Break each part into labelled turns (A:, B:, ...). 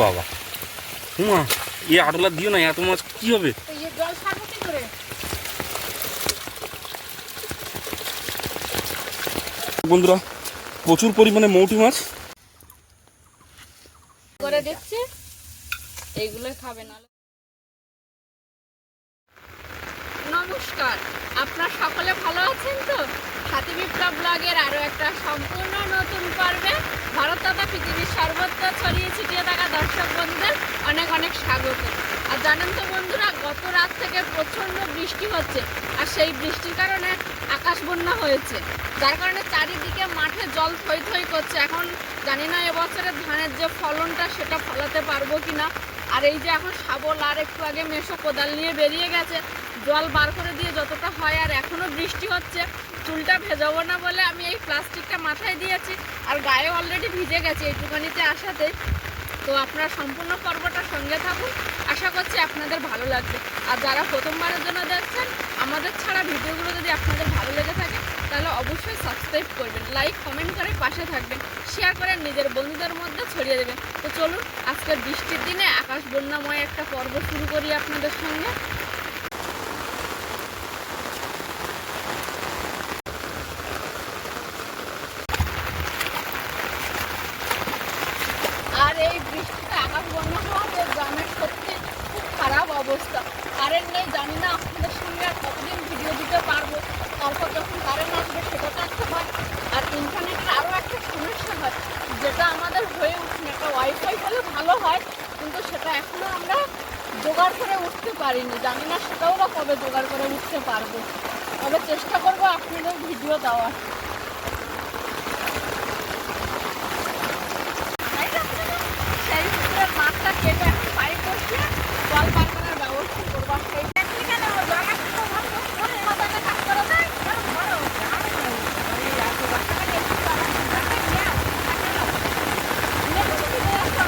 A: বাবা। হুমা এই আটলা দিও না এত মাছ কি হবে? বন্ধুরা প্রচুর পরিমাণে মৌটি মাছ
B: করে দিচ্ছি এইগুলো খাবে না নমস্কার আপনারা সকলে ভালো আছেন তো সাথী বিপ্লব ব্লগের আরও একটা সম্পূর্ণ নতুন পর্বে ভারত তথা পৃথিবীর সর্বত্র ছড়িয়ে ছিটিয়ে থাকা দর্শক বন্ধুদের অনেক অনেক স্বাগত আর জানেন তো বন্ধুরা গত রাত থেকে প্রচণ্ড বৃষ্টি হচ্ছে আর সেই বৃষ্টির কারণে আকাশ বন্যা হয়েছে। যার কারণে চারিদিকে মাঠে জল থই থই করছে। এখন জানি না এবছরে ধানের যে ফলনটা সেটা ফলাতে পারব কিনা। আর এই যে এখন শাবল আর একটু আগে মেশো কোদাল নিয়ে বেরিয়ে গেছে। জল বার করে দিয়ে যতটা হয় আর এখনও বৃষ্টি হচ্ছে, চুলটা ভেজাবো না বলে আমি এই প্লাস্টিকটা মাথায় দিয়েছি। আর গায়ে অলরেডি ভিজে গেছে এইটুকানিতে আসাতে তো আপনারা সম্পূর্ণ পর্বটা সঙ্গে থাকুন। আশা করছি আপনাদের ভালো লাগবে। আর যারা প্রথমবারের জন্য দেখছেন, আমাদের ছাড়া ভিডিওগুলো যদি আপনাদের ভালো লেগে থাকে, তাহলে অবশ্যই সাবস্ক্রাইব করবেন লাইক কমেন্ট করে পাশে থাকবেন শেয়ার করে নিজের বন্ধুদের মধ্যে ছড়িয়ে দেবেন। তো চলুন, আজকের বৃষ্টির দিনে আকাশ বন্যাময় একটা পর্ব শুরু করি আপনাদের সঙ্গে আর এই বৃষ্টিতে আকাশ বন্যা হওয়াতে গ্রামের সত্যি খুব খারাপ অবস্থা কারেন্ট নেই জানি না আপনাদের সঙ্গে আর কতদিন ভিডিও দিতে পারব তারপর যখন কারেন্ট আসবে সেটা তো একটা হয় আর ইন্টারনেটের আরও একটা সমস্যা হয় যেটা আমাদের হয়ে উঠছে একটা ওয়াইফাই হলে ভালো হয় কিন্তু সেটা এখনও আমরা জোগাড় করে উঠতে পারিনি জানি না সেটাও বা কবে জোগাড় করে উঠতে পারব তবে চেষ্টা করব আপনাদের ভিডিও দেওয়ার তাই না? সেই পুকুরের মাছটা কেটে এখন পাইপ বসিয়ে জল বার করার ব্যবস্থা করব আর সেই টাইমে কেন জল আসতে তো ভালো করে মাথাটা কাজ করে দেয় ধরো, ধরো, ধরো। এই এত বাচ্চাটাকে একটু তাড়া- তাড়াতাড়ি নিয়ে আস, তাড়াতাড়ি আস। নিয়ে তুমি কি নিয়ে আসো?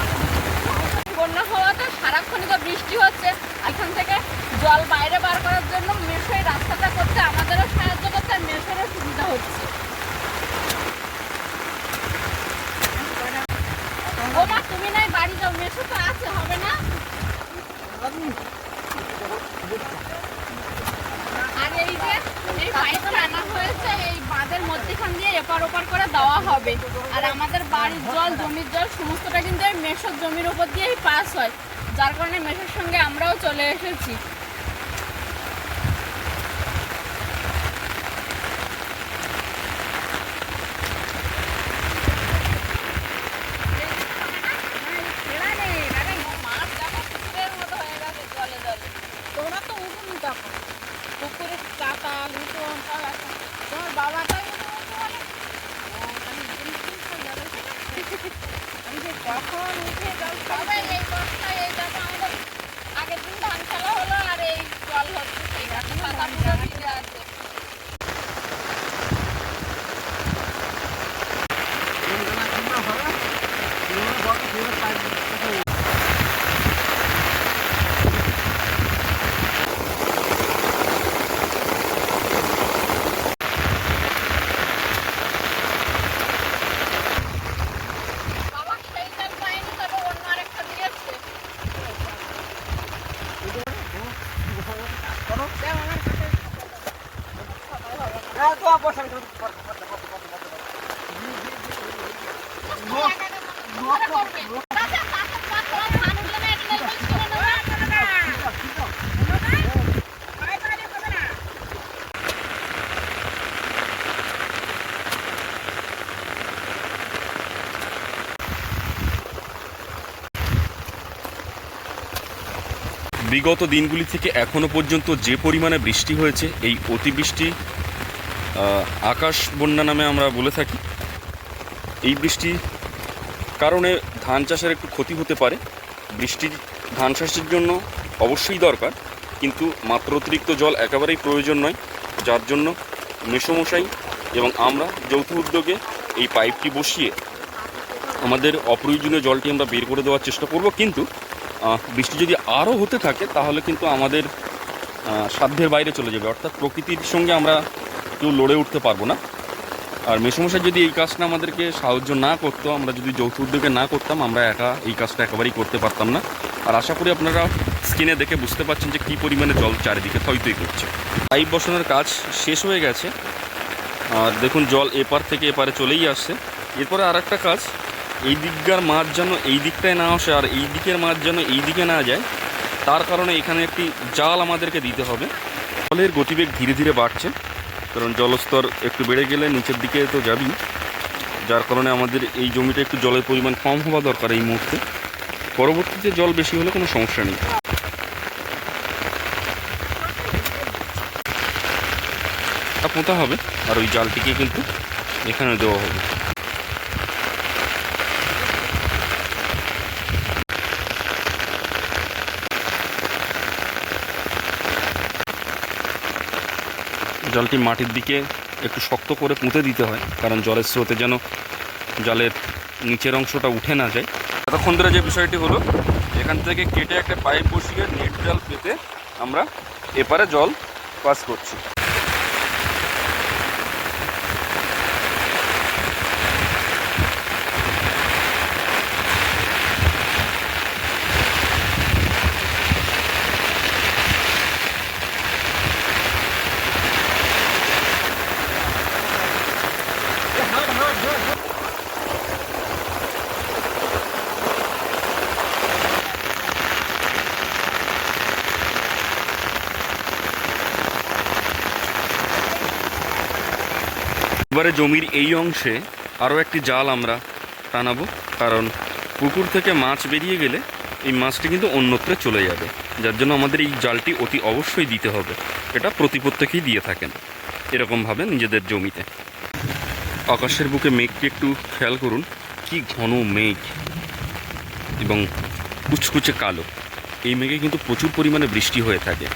B: বন্যা হওয়াতে সারাক্ষণই তো বৃষ্টি হচ্ছে এখান থেকে জল বাইরে বার করার জন্য মেশো এই রাস্তাটা করতে আমাদেরও সাহায্য করতে আর মেশোরও সুবিধা হচ্ছে ও মা তুমি নাই বাড়ি যাও মেশো তো আছে হবে না আর এই যে এই পাইপটা আনা হয়েছে এই বাঁধের মধ্যেখান দিয়ে এপার ওপার করে দেওয়া হবে আর আমাদের বাড়ির জল জমির জল সমস্তটা কিন্তু এই মেশোর জমির উপর দিয়েই পাস হয় যার কারণে মেশোর সঙ্গে আমরাও চলে এসেছি মাছ দেখো পুকুরের মতো হয়ে গেছে জলে জলে তোমরা তো উঠুন তখন পুকুরের চাতা লুটন সব এখন তোমার বাবাটাই উঠে উঠে বলে ও, তাহলে দিন দিন হয়ে যাবে। আমি যে কখন উঠে জল খাবে এই বস্তায় এই দেখো আমাদের আগের দিন ধান খেলা হলো আর এই জল হচ্ছে সেই এখন পাতা পুরো ভিজে আছে বাবা সেই জল পাইনি তবে অন্য আরেকটা দিয়েছে দেখ, আমার কাছে
A: বিগত দিনগুলি থেকে এখনও পর্যন্ত যে পরিমাণে বৃষ্টি হয়েছে, এই অতিবৃষ্টি আকাশ বন্যা নামে আমরা বলে থাকি, এই বৃষ্টি কারণে ধান চাষের একটু ক্ষতি হতে পারে। বৃষ্টি ধান চাষের জন্য অবশ্যই দরকার, কিন্তু মাত্র অতিরিক্ত জল একেবারেই প্রয়োজন নয়। যার জন্য মেসমশাই এবং আমরা যৌথ উদ্যোগে এই পাইপটি বসিয়ে আমাদের অপ্রয়োজনীয় জলটি আমরা বের করে দেওয়ার চেষ্টা করব। কিন্তু বৃষ্টি যদি আরও হতে থাকে, তাহলে কিন্তু আমাদের সাধ্যের বাইরে চলে যাবে। অর্থাৎ প্রকৃতির সঙ্গে আমরা কেউ লড়ে উঠতে পারব না। আর মেসমশাই যদি এই কাজটা আমাদেরকে সাহায্য না করতো, আমরা যদি যৌথ উদ্যোগে না করতাম, আমরা একা এই কাজটা একেবারেই করতে পারতাম না। আর আশা করি আপনারা স্ক্রিনে দেখে বুঝতে পারছেন যে কী পরিমাণে জল চারিদিকে থইতই করছে। পাইপ বসানোর কাজ শেষ হয়ে গেছে। আর দেখুন, জল এপার থেকে এপারে চলেই আসছে। এরপরে আর একটা কাজ এই দিককার মাছ যেন এই দিকটায় না আসে আর এই দিকের মাছ যেন এই দিকে না যায়, তার কারণে এখানে একটি জাল আমাদেরকে দিতে হবে। জলের গতিবেগ ধীরে ধীরে বাড়ছে, কারণ জলস্তর একটু বেড়ে গেলে নিচের দিকে তো যাবি। যার কারণে আমাদের এই জমিটা একটু জলের পরিমাণ কম হওয়া দরকার এই মুহূর্তে। পরবর্তীতে জল বেশি হলে কোনো সমস্যা নেই। পোঁতা হবে, আর ওই জালটিকে কিন্তু এখানে দেওয়া হবে। জলটি মাটির দিকে একটু শক্ত করে পুঁতে দিতে হয়, কারণ জলের স্রোতে যেন জলের নিচের অংশটা উঠে না যায়। এতক্ষণ ধরে যে বিষয়টি হলো, এখান থেকে কেটে একটা পাইপ বসিয়ে নেট জল পেতে আমরা এপারে জল পাস করছি। এবারে জমির এই অংশে আরও একটি জাল আমরা টানাবো, কারণ পুকুর থেকে মাছ বেরিয়ে গেলে এই মাছটি কিন্তু অন্যত্রে চলে যাবে। যার জন্য আমাদের এই জালটি অতি অবশ্যই দিতে হবে। এটা প্রতি প্রত্যেকেই দিয়ে থাকেন এরকমভাবে নিজেদের জমিতে। আকাশের বুকে মেঘটি একটু খেয়াল করুন, কি ঘন মেঘ এবং কুচকুচে কালো। এই মেঘে কিন্তু প্রচুর পরিমাণে বৃষ্টি হয়ে থাকে।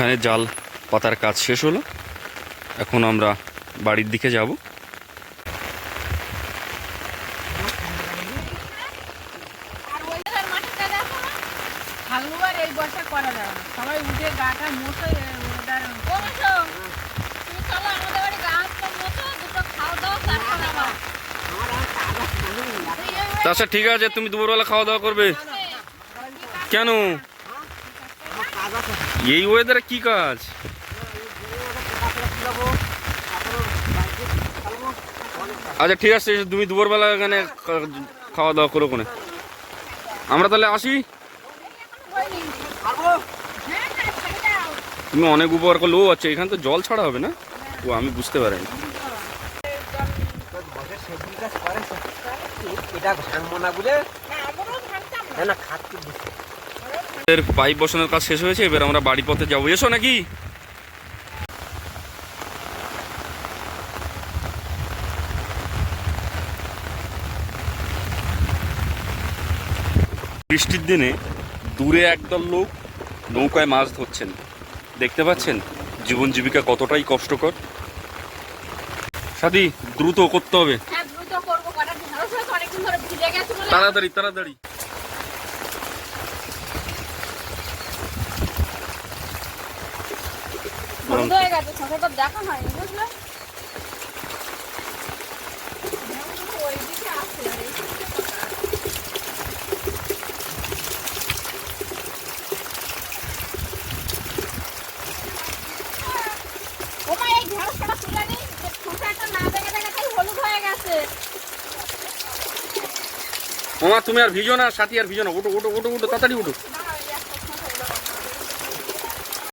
A: এখানে জাল পাতার কাজ শেষ হলো। এখন আমরা বাড়ির দিকে যাব।
B: সবাই উঠে গাটা
A: আচ্ছা ঠিক আছে তুমি দুপুরবেলা খাওয়া দাওয়া করবে। কেন? এই ওয়েদারে কি কাজ? আচ্ছা ঠিক আছে তুমি দুপুরবেলা এখানে খাওয়া দাওয়া করো কোনে। আমরা তাহলে আসি? তুমি অনেক উপকার করল। ও আচ্ছা এখানে তো জল ছাড়া হবে না? ও, আমি বুঝতে পারিনি।
C: এটা ভাঙবো বলে না না। খাচ্ছি
A: এর পাইপ বসানোর কাজ শেষ হয়েছে এবার আমরা বাড়ি পথে যাব। এসো নাকি? বৃষ্টির দিনে দূরে একদল লোক নৌকায় মাছ ধরছেন। দেখতে পাচ্ছেন জীবন জীবিকা কতটাই কষ্টকর। সাথী দ্রুত করতে হবে।
B: তাড়াতাড়ি দ্রুত করব কটা ঢেঁড়স হয়েছে অনেকদিন ধরে ভিজে গেছে বলে
A: তাড়াতাড়ি তাড়াতাড়ি
B: হলুদ হয়ে গেছে ছোটটা দেখা হয়নি বুঝলে ওইদিকে আছে আর এইদিকে কোথায়? ওমা এই ঢেঁড়সটা তুলে নিই যে খোসাটা না দেখে দেখে তাই হলুদ হয়ে গেছে
A: তুমি আর ভিজো না সাথী আর ভিজো না উঠো উঠো উঠো উঠো তাড়াতাড়ি উঠো।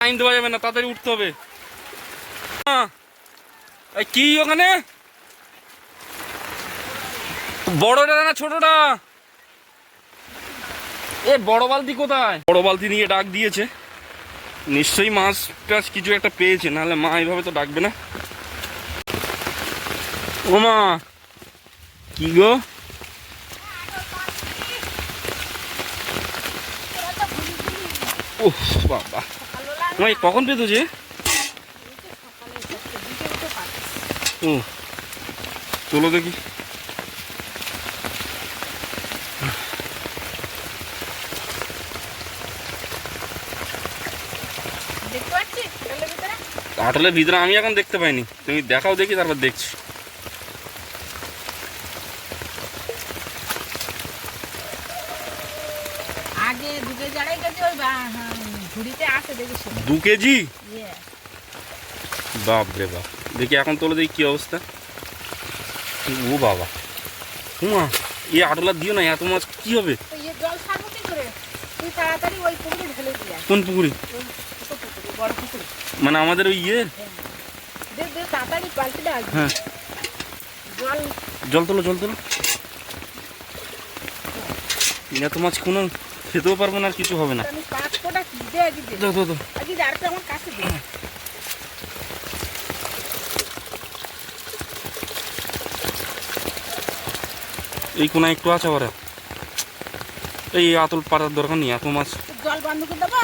A: টাইম দেওয়া যাবে না তাড়াতাড়ি উঠতে হবে। কি ওখানে? বড়টা না ছোটটা? এ, বড় বালতি কোথায়? বড় বালতি নিয়ে ডাক দিয়েছে। নিশ্চয়ই মাছ টাছ কিছু একটা পেয়েছে, নাহলে মা এইভাবে তো ডাকবে না। ও মা, কি গো। উফ, বাবা।
B: সকালবেলা
A: কখন পেতো যে
B: সকালে উঠে দিকে উঠে পারে।
A: ও চলো দেখি।
B: দেখতে ভিতরে?
A: আমি এখন দেখতে পাইনি। তুমি দেখাও দেখি তারপর দেখছি।
B: দু কেজি হ্যাঁ,
A: বাপ রে বাপ। দেখি এখন তোলে দেখি কি অবস্থা। ও বাবা। হুমা এই আটলা দিও না এত মাছ কি হবে?
B: ইয়ে।
A: কোন পুকুরি?
B: পুকুরে
A: মানে আমাদের ওই ইয়ে
B: দে দে তাড়াতাড়ি বালতিটা আসবে
A: হ্যাঁ।
B: জল
A: জল তোলো জল তোলো। এত মাছ কোনো খেতেও পারব না আর কিছু হবে না
B: আমি পাঁচ ফোটা কি দে আগে দে
A: দাও দাও দাও
B: আগে দে আরেকটা আমার কাছে দে
A: এই কোনা একটু আছে ওরা এই আতল পাড়ার দরকার নেই এত মাছ।
B: জল বন্ধ করে দেবো?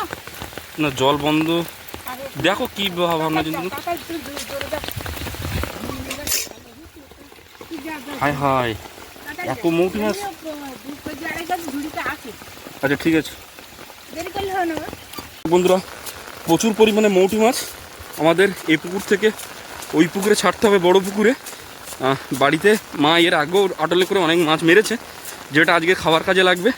A: না জল বন্ধ। দেখো কি ভাবনা
B: যা,
A: হায় হায় এত মৌটি মাছ? আচ্ছা ঠিক আছে। বন্ধুরা প্রচুর পরিমাণে মৌটি মাছ আমাদের এই পুকুর থেকে ওই পুকুরে ছাড়তে হবে বড় পুকুরে। বাড়িতে মা এর আগেও আটলে করে অনেক মাছ মেরেছে, যেটা আজকে খাবার কাজে লাগবে।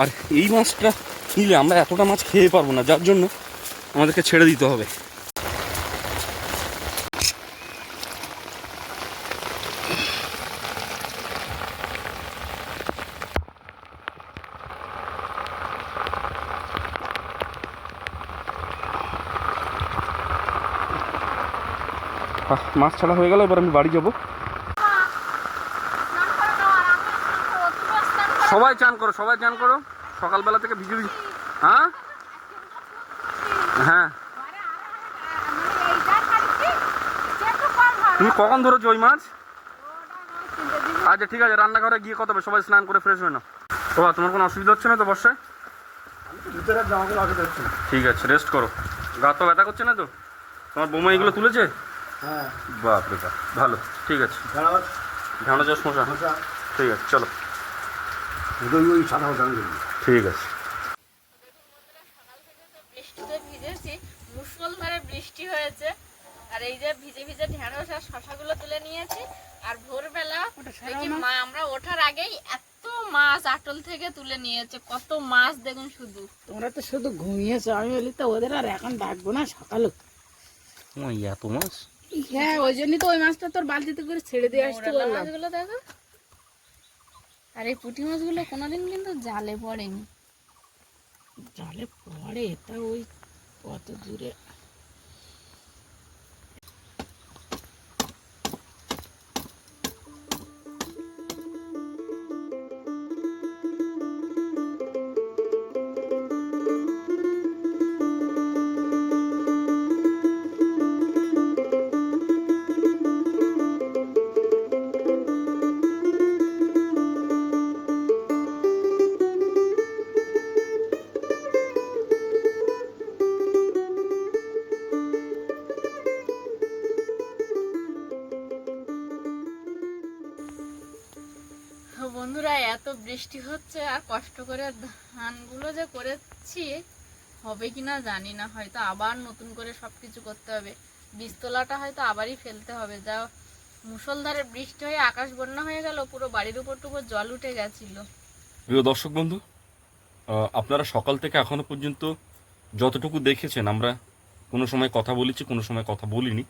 A: আর এই মাছটা নিলে আমরা এতটা মাছ খেয়ে পারব না, যার জন্য আমাদেরকে ছেড়ে দিতে হবে। মাছ ছাড়া হয়ে গেল, এবার আমি বাড়ি যাব। সবাই চান করো সবাই চান করো। সকালবেলা থেকে ভিজে ভিজে হ্যাঁ? হ্যাঁ। তুমি কখন ধরেছো ওই মাছ? আচ্ছা ঠিক আছে রান্নাঘরে গিয়ে কত হবে সবাই স্নান করে ফ্রেশ হয়ে নাও। বাবা তোমার কোনো অসুবিধা হচ্ছে না তো বর্ষায়? ঠিক আছে রেস্ট করো। গা তো ব্যথা করছে না তো? তোমার বৌমা এগুলো তুলেছে?
C: হ্যাঁ।
A: বাপ রে বাপ ভালো ঠিক আছে। ঝাঁড়া চাষ ঠিক আছে চলো।
C: ওই ওই সাদা জানি
A: ঠিক আছে।
B: বৃষ্টিতে ভিজেছি মুসলধারে বৃষ্টি হয়েছে আর এই যে ভিজে ভিজে ঢেঁড়স আর শশাগুলো তুলে নিয়েছি আর ভোরবেলা দেখি মা আমরা ওঠার আগেই এত মাছ আটল থেকে তুলে নিয়েছে কত মাছ দেখুন শুধু।
D: তোমরা তো শুধু ঘুমিয়েছো আমি বলি তো ওদের আর এখন ডাকবো না সকালে।
A: এত মাছ।
D: হ্যাঁ ওই জন্যই তো ওই মাছটা তোর বালতিতে করে ছেড়ে দিয়ে আসতে বললাম।
B: মাছগুলো দেখো। আর এই পুঁটি মাছগুলো কোনোদিন কিন্তু জালে পড়েনি।
D: জালে পড়ে? তা ওই কত দূরে?
B: করে ধানগুলো যে করেছি, হবে কিনা জানি না। হয়তো আবার নতুন করে সব কিছু করতে হবে। বীজতলাটা হয়তো আবারই ফেলতে হবে। যা মুসলধারে বৃষ্টি হয়ে আকাশ বন্যা হয়ে গেল, পুরো বাড়ির উপর টুকু জল উঠে গেছিল।
A: প্রিয় দর্শক বন্ধু আপনারা সকাল থেকে এখনও পর্যন্ত যতটুকু দেখেছেন, আমরা কোনো সময় কথা বলেছি, কোনো সময় কথা বলিনি।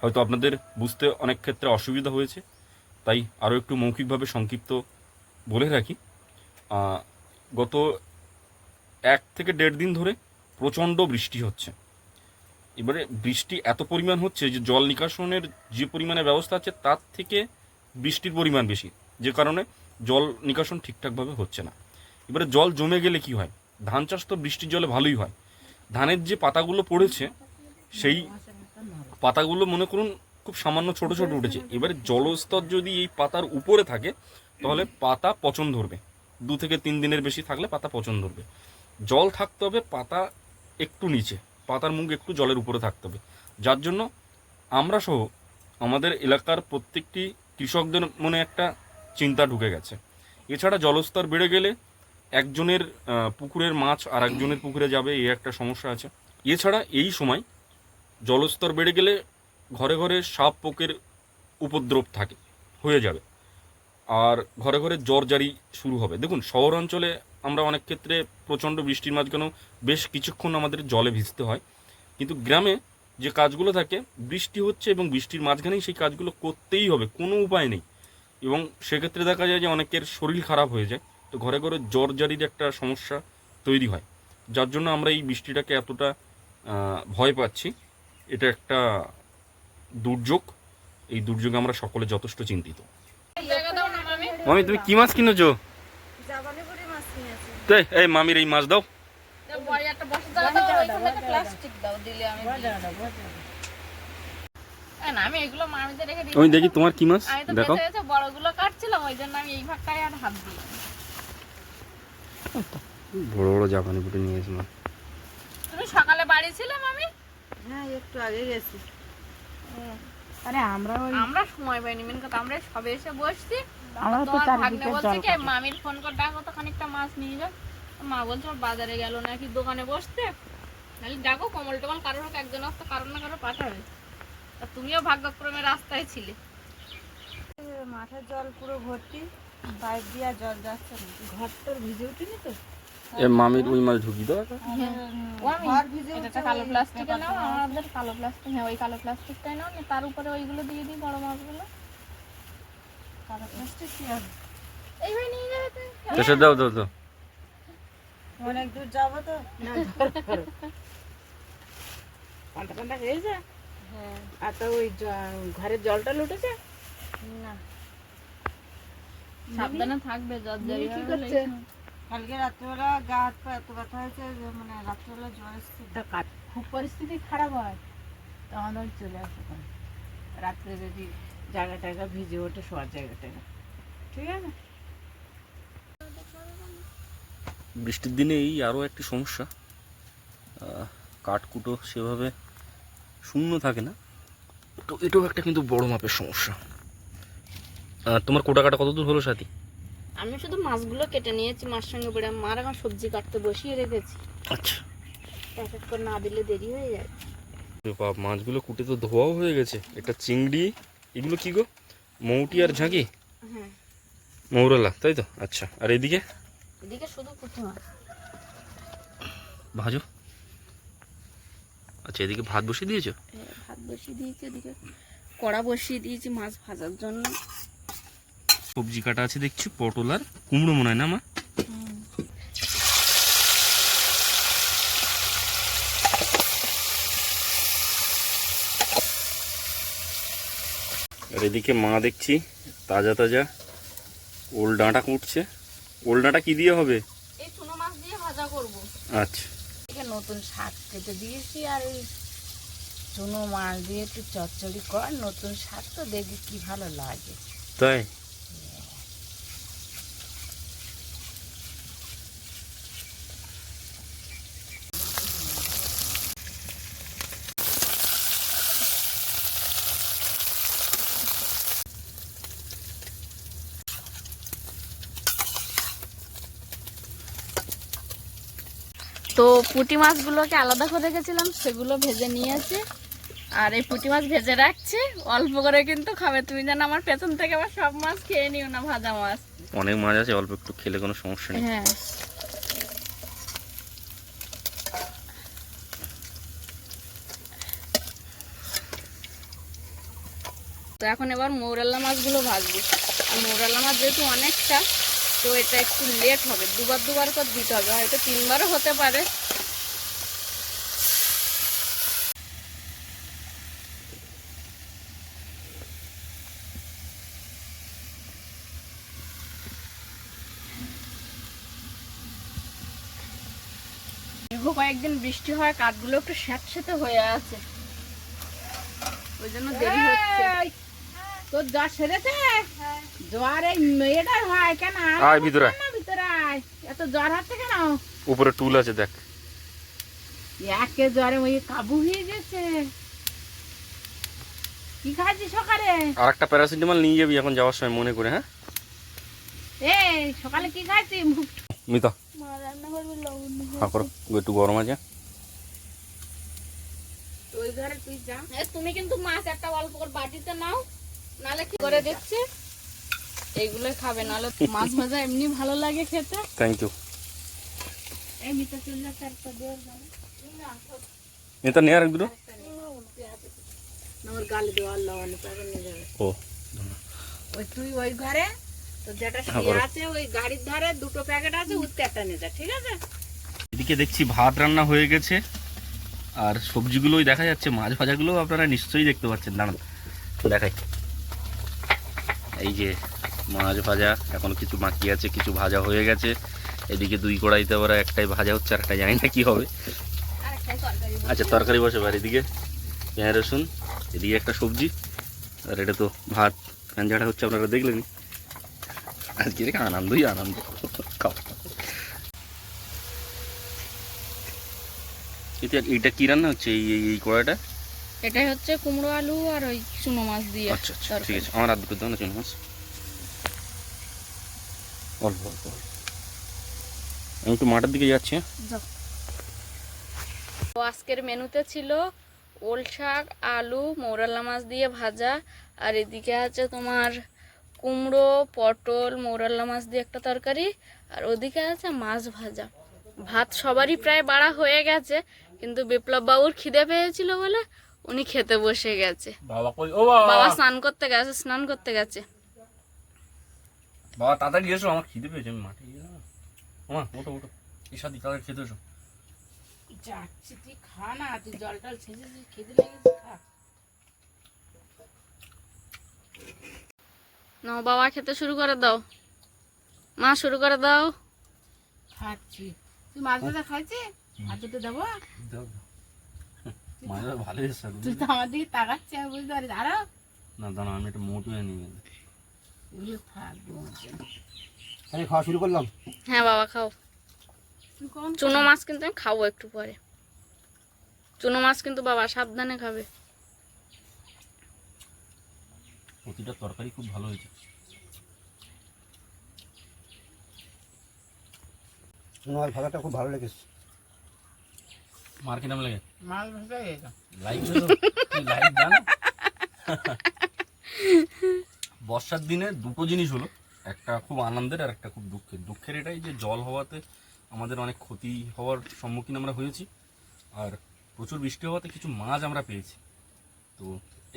A: হয়তো আপনাদের বুঝতে অনেক ক্ষেত্রে অসুবিধা হয়েছে। তাই আরও একটু মৌখিকভাবে সংক্ষিপ্ত বলে রাখি। গত এক থেকে দেড় দিন ধরে প্রচণ্ড বৃষ্টি হচ্ছে। এবারে বৃষ্টি এত পরিমাণ হচ্ছে যে জল নিকাশনের যে পরিমাণে ব্যবস্থা আছে, তার থেকে বৃষ্টির পরিমাণ বেশি, যে কারণে জল নিকাশন ঠিকঠাকভাবে হচ্ছে না। এবারে জল জমে গেলে কি হয়? ধান চাষ তো বৃষ্টির জলে ভালোই হয়। ধানের যে পাতাগুলো পড়েছে, সেই পাতাগুলো মনে করুন খুব সামান্য ছোট ছোট উঠেছে। এবারে জলস্তর যদি এই পাতার উপরে থাকে, তাহলে পাতা পচন ধরবে। দু থেকে তিন দিনের বেশি থাকলে পাতা পচন ধরবে। জল থাকতে হবে পাতা একটু নিচে, পাতার মুখ একটু জলের উপরে থাকতে হবে। যার জন্য আমরা সহ আমাদের এলাকার প্রত্যেকটি কৃষকদের মনে একটা চিন্তা ঢুকে গেছে। এছাড়া জলস্তর বেড়ে গেলে একজনের পুকুরের মাছ আর একজনের পুকুরে যাবে এই একটা সমস্যা আছে। এছাড়া এই সময় জলস্তর বেড়ে গেলে ঘরে ঘরে সাপ পোকের উপদ্রব থাকে, হয়ে যাবে। আর ঘরে ঘরে জ্বর জারি শুরু হবে। দেখুন, শহর অঞ্চলে আমরা অনেক ক্ষেত্রে প্রচণ্ড বৃষ্টির মাঝখানেও বেশ কিছুক্ষণ আমাদের জলে ভিজতে হয়। কিন্তু গ্রামে যে কাজগুলো থাকে, বৃষ্টি হচ্ছে এবং বৃষ্টির মাঝখানেই সেই কাজগুলো করতেই হবে, কোনো উপায় নেই। এবং সেক্ষেত্রে দেখা যায় যে অনেকের শরীর খারাপ হয়ে যায়। তো ঘরে ঘরে জ্বর জারির একটা সমস্যা তৈরি হয়। যার জন্য আমরা এই বৃষ্টিটাকে এতটা ভয় পাচ্ছি। এটা একটা দুর্যোগ। এই দুর্যোগে আমরা সকলে যথেষ্ট চিন্তিত।
B: মামি
A: তুমি কি মাছ কিনেছো?
E: জাবানি মাছ কিনেছি।
A: তো এই মামির এই মাছ দাও।
B: আমি দিই। এ না আমি এগুলো মামিতে রেখে দিই
A: আমি দেখি তোমার কি মাছ? দেখো
B: বেঁচে বেঁচে বড়গুলো কাটছিলাম ওই জন্য আমি এই ভাগটায় আর হাত দিই।
A: বড় বড় জাপানি পুটে নিয়ে এসে
B: তুমি সকালে বাড়ি ছিলে মামি?
E: হ্যাঁ একটু আগে গেছি।
D: আরে আমরা
B: আমরা সময় পাইনি মেন কথা আমরা সবে এসে বসছি।
D: আমরা তো চারিদিকে
B: বলছে
D: জল
B: কি মামির ফোন করে ডাকো তো খানিকটা মাছ নিয়ে যাও মা বলছে বাজারে গেল নাকি দোকানে বসতে? নাহলে ডাকো কমল টমল কারোর হোক একজন হোক তো কারোর না কারও পাঠাবে আর তুমিও ভাগ্যক্রমে রাস্তায় ছিলে।
E: মাঠের জল পুরো ভর্তি পাইপ দিয়া জল যাচ্ছে না।
D: ঘর তোর ভিজে উঠিনি তো?
A: এ মামির ওই মাছ ঢুকি দাও
B: আমি
E: ভিজে
B: এটা কালো প্লাস্টিকে নাও আমাদের কালো প্লাস্টিক হ্যাঁ ওই কালো প্লাস্টিকটাই নাও তার উপরে ওইগুলো দিয়ে দিই বড় মাছগুলো।
E: কালো প্লাস্টিক কি হবে
B: এইভাবে নিয়ে যাবে তুমি
A: তো সে দাও দাও দাও।
E: অনেক দূর যাব তো।
D: পান্তা পান্তা খেয়েছে?
E: হ্যাঁ।
D: আর তো ওই ঘরের জলটা লুটেছে
E: না।
B: সাবধানে থাকবে জারি
D: কি করছে?
E: কালকে রাত্রেবেলা গা হাত পা এত ব্যথা হয়েছে যে মানে রাত্রেবেলা জ্বর এসেছে।
D: খুব পরিস্থিতি খারাপ হয়। তখন ওই চলে আসে তখন। রাত্রে যদি জায়গা টায়গা ভিজে ওঠে শোয়ার জায়গা টায়গা। ঠিক আছে?
A: বৃষ্টির দিনে এই আরও একটি সমস্যা। কাঠকুটো সেভাবে শূন্য থাকে না। তো এটাও একটা কিন্তু বড় মাপের সমস্যা। তোমার কোটা কাটা কত দূর হলো সাথী?
B: আমি শুধু মাছগুলো কেটে নিয়েছি মার সঙ্গে পড়ে মার এখন সবজি কাটতে বসিয়ে রেখেছি।
A: আচ্ছা।
B: এক এক করে না দিলে দেরি হয়ে যায়।
A: মাছগুলো কুটে তো ধোয়াও হয়ে গেছে। এটা চিংড়ি এগুলো কি গো? মৌটি আর ঝাঁকি?
B: হ্যাঁ।
A: মৌরলা তাই তো? আচ্ছা আর এদিকে?
B: এদিকে শুধু পুঁটি মাছ
A: ভাজো। আচ্ছা এদিকে ভাত বসিয়ে দিয়েছ?
B: ভাত বসিয়ে দিয়েছি এদিকে কড়া বসিয়ে দিয়েছি মাছ ভাজার জন্য।
A: সবজি কাটা আছে দেখছি পটল আর কুমড়ো মনে হয় না মা? আর এদিকে মা দেখছি তাজা তাজা ওল ডাঁটা কুটছে। ওল ডাঁটা কি দিয়ে হবে?
B: এই চুনো মাছ দিয়ে ভাজা করব।
A: আচ্ছা।
D: নতুন শাক খেতে দিয়েছি আর এই চুনো মাছ দিয়ে একটু চচ্চড়ি কর। নতুন শাক তো দেখি কি ভালো লাগে।
A: তাই
B: তো পুঁটি মাছগুলোকে আলাদা করে রেখেছিলাম সেগুলো ভেজে নিয়েছি আর এই পুঁটি মাছ ভেজে রাখছি। অল্প করে কিন্তু খাবে তুমি যেন আমার পেছন থেকে আবার সব মাছ খেয়ে নিও না ভাজা মাছ।
A: অনেক মাছ আছে অল্প একটু খেলে কোনো সমস্যা নেই।
B: হ্যাঁ। তো এখন এবার মৌরাল্লা মাছগুলো ভাজবো। আর মৌরাল্লা মাছ যেহেতু অনেকটা তো এটা একটু লেট হবে দুবার দুবার করে দিতে হবে হয়তো তিনবারও হতে পারে। কয়েকদিন বৃষ্টি হয় কাঠগুলো একটু স্যাঁতস্যাঁতে হয়ে আছে। ওই জন্য দেরি হচ্ছে।
D: তোর জ্বর সেরেছে? জ্বর এই মেয়েটার হয় কেন?
A: আয় ভিতরে।
D: ভিতরে আয়। এত জ্বর হচ্ছে কেন?
A: উপরে টুল আছে দেখ।
D: একে জ্বরে ওই কাবু হয়ে গেছে। কি খাচ্ছি সকালে?
A: আর একটা প্যারাসিটামল নিয়ে যাবি এখন যাওয়ার সময় মনে করে হ্যাঁ?
D: এই সকালে কি খাচ্ছি মুখ
A: মিতা
B: মা রান্না করবে লবণ
A: হা করো একটু গরম আছে।
B: ওই
D: ঘরে তুই যা।
B: তুমি কিন্তু মাছ একটা অল্প করে বাটিতে নাও নালে কি করে দিচ্ছি এইগুলো খাবে নাহলে মাছ ভাজা এমনি ভালো লাগে খেতে।
A: থ্যাংক ইউ
D: এই মিটা চুল্লা চারটা দেওয়ার
A: এটা নিয়ে আর দুটো।
D: আমার গালে দেওয়ার লবণ পাবে নিয়ে যাবে।
A: ও।
D: ওই তুই ওই ঘরে তো যেটা শুয়ে
A: বলো।
D: আছে ওই গাড়ির ধারে দুটো প্যাকেট আছে উঠতে নিয়ে যা ঠিক আছে?
A: এদিকে দেখছি ভাত রান্না হয়ে গেছে আর সবজিগুলোই দেখা যাচ্ছে মাছ ভাজাগুলো আপনারা নিশ্চয়ই দেখতে পাচ্ছেন। দাঁড়ান দেখাই। এই যে মাছ ভাজা এখনও কিছু বাকি আছে কিছু ভাজা হয়ে গেছে। এদিকে দুই কড়াইতে আবার একটাই ভাজা হচ্ছে আর একটা জানি না কি হবে। আচ্ছা তরকারি বসে আর এদিকে পেঁয়াজ রসুন এদিকে একটা সবজি আর এটা তো ভাত কাঞ্জাটা হচ্ছে আপনারা দেখলেন আজকে আনন্দই আনন্দ খাও এটা কি রান্না হচ্ছে? এই এই- কড়াইটা?
B: এটাই হচ্ছে কুমড়ো আলু আর ওই চুনো মাছ দিয়ে
A: আচ্ছা আচ্ছা ঠিক আছে। আমার দাও না চিংড়ি মাছ। অল্প অল্প। অল্প। আমি একটু মাঠের দিকে যাচ্ছি হ্যাঁ?
B: তো আজকের মেনুতে ছিল ওল শাক আলু মৌরালা মাছ দিয়ে ভাজা আর এদিকে আছে তোমার কুমড়ো পটল মৌরাল্লা মাছ দিয়ে একটা তরকারি আর ওদিকে আছে মাছ ভাজা। ভাত সবারই প্রায় বাড়া হয়ে গেছে কিন্তু বিপ্লব বাবুর খিদে পেয়েছিল বলে উনি খেতে বসে গেছে।
A: বাবা ও
B: বাবা স্নান করতে গেছে স্নান করতে গেছে।
A: বাবা তাড়াতাড়ি এসো আমার খিদে পেয়েছে আমি মাঠে না ওঠো ওঠো। তাড়াতাড়ি খেতে এসো।
D: যাচ্ছি তুই খা না তুই জল টল ছেঁচেছিস লেগেছে খা।
B: না বাবা খেতে শুরু করে দাও। মা শুরু করে দাও।
D: খাচ্ছি। তুই মাছ ভাজা খাইছিস? আর দুটো দেবো?
A: মাছ ভালো এসছে
D: তুই তো আমার দিকে তাকাচ্ছি আমি বুঝতে পারি আরও?
A: না দাঁড়া আমি একটা মোটু নিয়ে
C: আমি খাওয়া শুরু করলাম?
B: হ্যাঁ বাবা খাও। চুনো মাছ কিন্তু আমি খাব একটু পরে। চুনো মাছ কিন্তু বাবা সাবধানে খাবে।
A: প্রতিটা তরকারি খুব ভালো হয়েছে।
C: তোমার ভাজাটা খুব ভালো লেগেছে।
A: মার কিরাম লাগে?
D: মাছ ভাজা এটা
A: লাইভ লাইভ বর্ষার দিনে দুটো জিনিস হলো একটা খুব আনন্দের আর একটা খুব দুঃখের। দুঃখের এটাই যে জল হওয়াতে আমাদের অনেক ক্ষতি হওয়ার সম্মুখীন আমরা হয়েছি আর প্রচুর বৃষ্টি হওয়াতে কিছু মাছ আমরা পেয়েছি। তো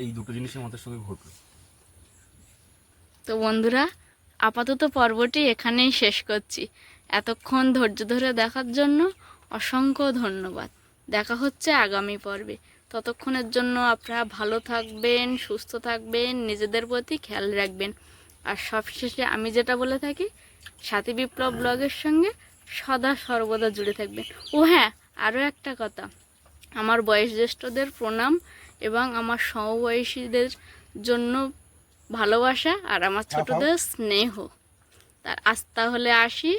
A: এই দুটো জিনিসই আমাদের সঙ্গে ঘটলো।
B: তো বন্ধুরা, আপাতত পর্বটি এখানেই শেষ করছি। এতক্ষণ ধৈর্য ধরে দেখার জন্য অসংখ্য ধন্যবাদ। দেখা হচ্ছে আগামী পর্বে। ততক্ষণের জন্য আপনারা ভালো থাকবেন, সুস্থ থাকবেন, নিজেদের প্রতি খেয়াল রাখবেন। আর সবশেষে আমি যেটা বলে থাকি, সাথী বিপ্লব ব্লগের সঙ্গে সদা সর্বদা জুড়ে থাকবেন। ও হ্যাঁ আরও একটা কথা। আমার বয়োজ্যেষ্ঠদের প্রণাম এবং আমার সমবয়সীদের জন্য ভালোবাসা আর আমার ছোটদের স্নেহ। তার আজ তাহলে আসি।